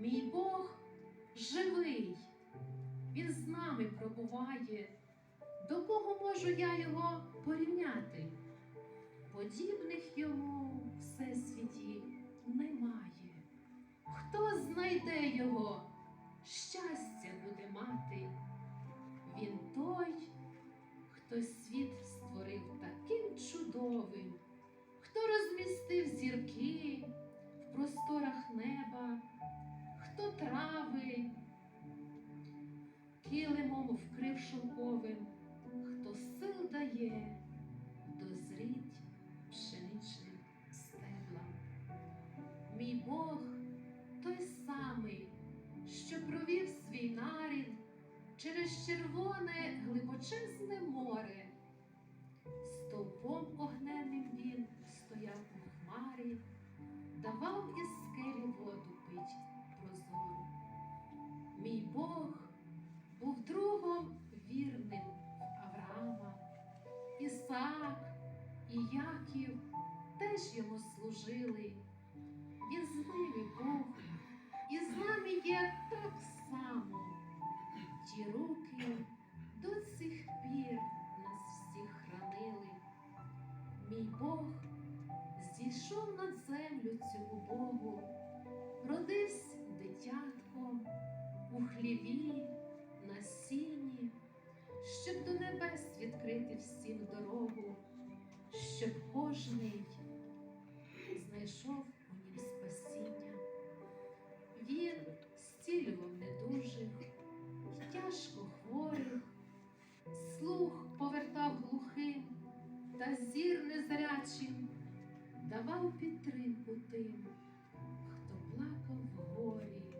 Мій Бог живий, Він з нами пробуває. До кого можу я його порівняти? Подібних йому в всесвіті немає. Хто знайде його, щастя буде мати. Він той, хто світ трави килимом вкрив шовковим, хто сил дає дозріть пшеничним стеблам. Мій Бог той самий, що провів свій нарід через червоне глибочезне море. Стовпом огненним він стояв у хмарі, давав із вірним Авраама. Ісаак і Яків теж йому служили. Він з ними був і з нами є так само. Ті руки до сих пір нас всіх хранили. Мій Бог зійшов на землю цю убогу, родився дитятком у хліві, щоб кожний знайшов у нім спасіння. Він зцілював недужих, тяжко хворих, слух повертав глухим та зір незрячим, давав підтримку тим, хто плакав в горі,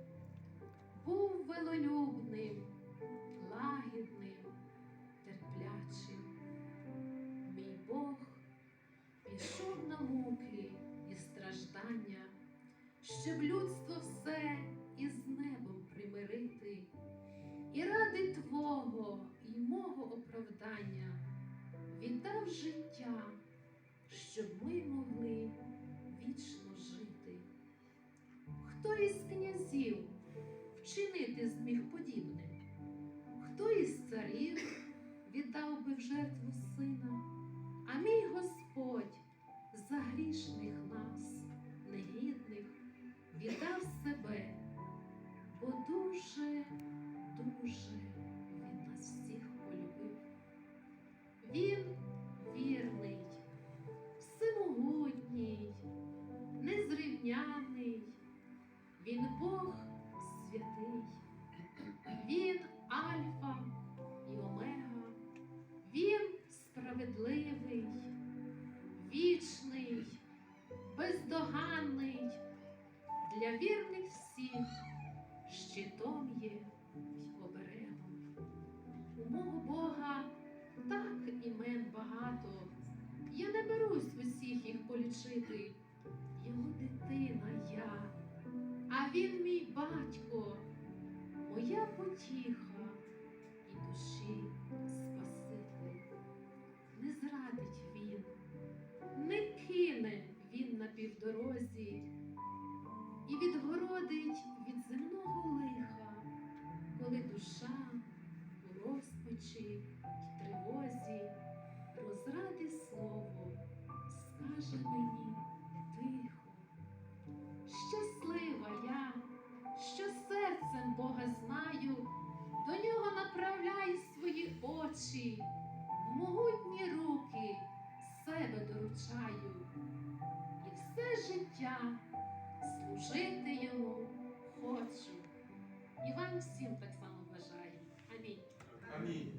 був велолюбним, лагідним, терплячим. Пішов на муки і страждання, щоб людство все із небом примирити, і ради Твого і мого оправдання віддав життя, щоб ми могли вічно жити. Хто із князів вчинити зміг подібне? Хто із царів віддав би в жертву сина? А мій Господь грішних нас, негідних, віддав себе, бо дуже, дуже він нас всіх полюбив. Він вірний, всемогутній, незрівняний, він Бог святий, він Альфа і Омега, він справедливий, вічний, для вірних всіх щитом є й оберегом. У мого Бога так імен багато, я не берусь усіх їх полічити. Його дитина я, а він мій батько, моя потіха і душі Спаситель. Не зрадить він, не кине він на півдорозі відгородить від земного лиха, коли душа у розпачі й тривозі розради слово скаже мені тихо. Щаслива я, що серцем Бога знаю, до нього направляю свої очі, в могутні руки себе доручаю, і все життя служити йому хочу. І вам всім так само бажаю. Амінь. Амінь.